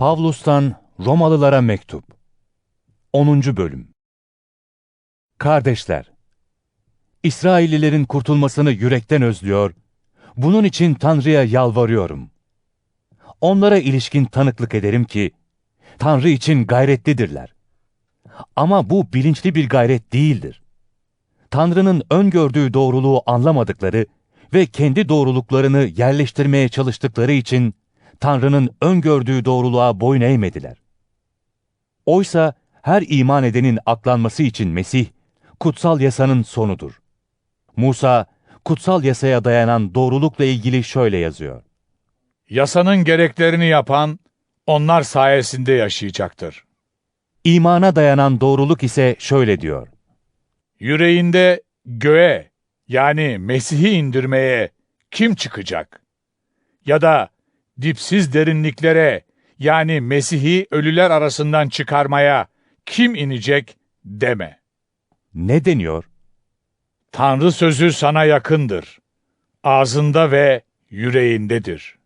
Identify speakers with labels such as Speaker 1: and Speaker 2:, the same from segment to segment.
Speaker 1: Pavlus'tan Romalılara Mektup 10. Bölüm Kardeşler, İsraillilerin kurtulmasını yürekten özlüyor, bunun için Tanrı'ya yalvarıyorum. Onlara ilişkin tanıklık ederim ki, Tanrı için gayretlidirler. Ama bu bilinçli bir gayret değildir. Tanrı'nın öngördüğü doğruluğu anlamadıkları ve kendi doğruluklarını yerleştirmeye çalıştıkları için Tanrı'nın öngördüğü doğruluğa boyun eğmediler. Oysa her iman edenin aklanması için Mesih, kutsal yasanın sonudur. Musa, kutsal yasaya dayanan doğrulukla ilgili şöyle yazıyor.
Speaker 2: Yasanın gereklerini yapan, onlar sayesinde yaşayacaktır.
Speaker 1: İmana dayanan doğruluk ise şöyle diyor.
Speaker 2: Yüreğinde göğe, yani Mesih'i indirmeye kim çıkacak? Ya da dipsiz derinliklere, yani Mesih'i ölüler arasından çıkarmaya kim inecek deme.
Speaker 1: Ne deniyor?
Speaker 2: Tanrı sözü sana yakındır. Ağzında ve yüreğindedir.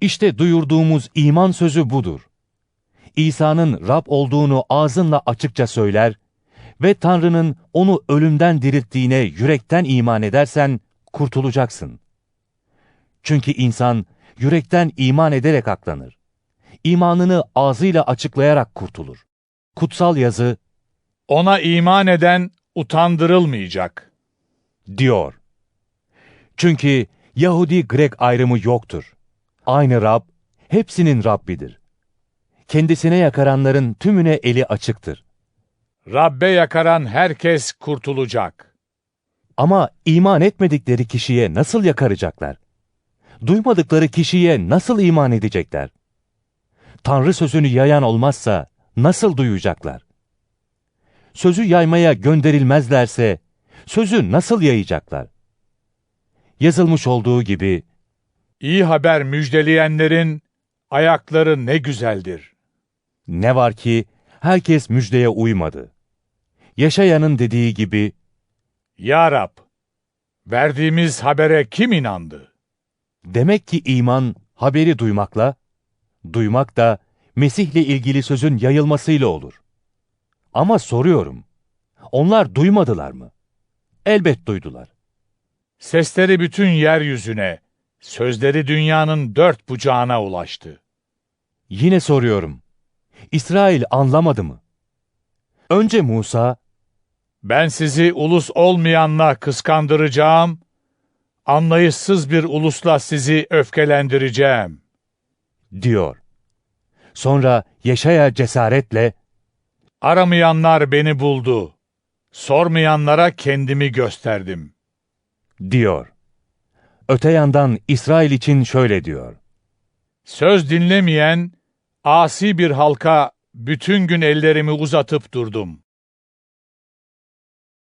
Speaker 1: İşte duyurduğumuz iman sözü budur. İsa'nın Rab olduğunu ağzınla açıkça söyler ve Tanrı'nın onu ölümden dirilttiğine yürekten iman edersen kurtulacaksın. Çünkü insan yürekten iman ederek aklanır. İmanını ağzıyla açıklayarak kurtulur. Kutsal yazı
Speaker 2: Ona iman eden utandırılmayacak.
Speaker 1: diyor. Çünkü Yahudi-Grek ayrımı yoktur. Aynı Rab, hepsinin Rabbidir. Kendisine yakaranların tümüne eli açıktır.
Speaker 2: Rabbe yakaran herkes kurtulacak.
Speaker 1: Ama iman etmedikleri kişiye nasıl yakaracaklar? Duymadıkları kişiye nasıl iman edecekler? Tanrı sözünü yayan olmazsa nasıl duyacaklar? Sözü yaymaya gönderilmezlerse sözü nasıl yayacaklar? Yazılmış olduğu gibi
Speaker 2: İyi haber müjdeleyenlerin ayakları ne güzeldir.
Speaker 1: ne var ki herkes müjdeye uymadı. Yaşayanın dediği gibi
Speaker 2: Ya Rab, verdiğimiz habere kim inandı?
Speaker 1: Demek ki iman haberi duymakla, duymak da Mesih'le ilgili sözün yayılmasıyla olur. Ama soruyorum, onlar duymadılar mı? Elbet duydular.
Speaker 2: Sesleri bütün yeryüzüne, sözleri dünyanın dört bucağına ulaştı.
Speaker 1: Yine soruyorum, İsrail anlamadı mı? Önce Musa,
Speaker 2: Ben sizi ulus olmayanla kıskandıracağım, anlayışsız bir ulusla sizi öfkelendireceğim.
Speaker 1: diyor. Sonra Yeşaya cesaretle,
Speaker 2: Aramayanlar beni buldu, sormayanlara kendimi gösterdim.
Speaker 1: diyor. Öte yandan İsrail için şöyle diyor.
Speaker 2: Söz dinlemeyen, asi bir halka bütün gün ellerimi uzatıp durdum.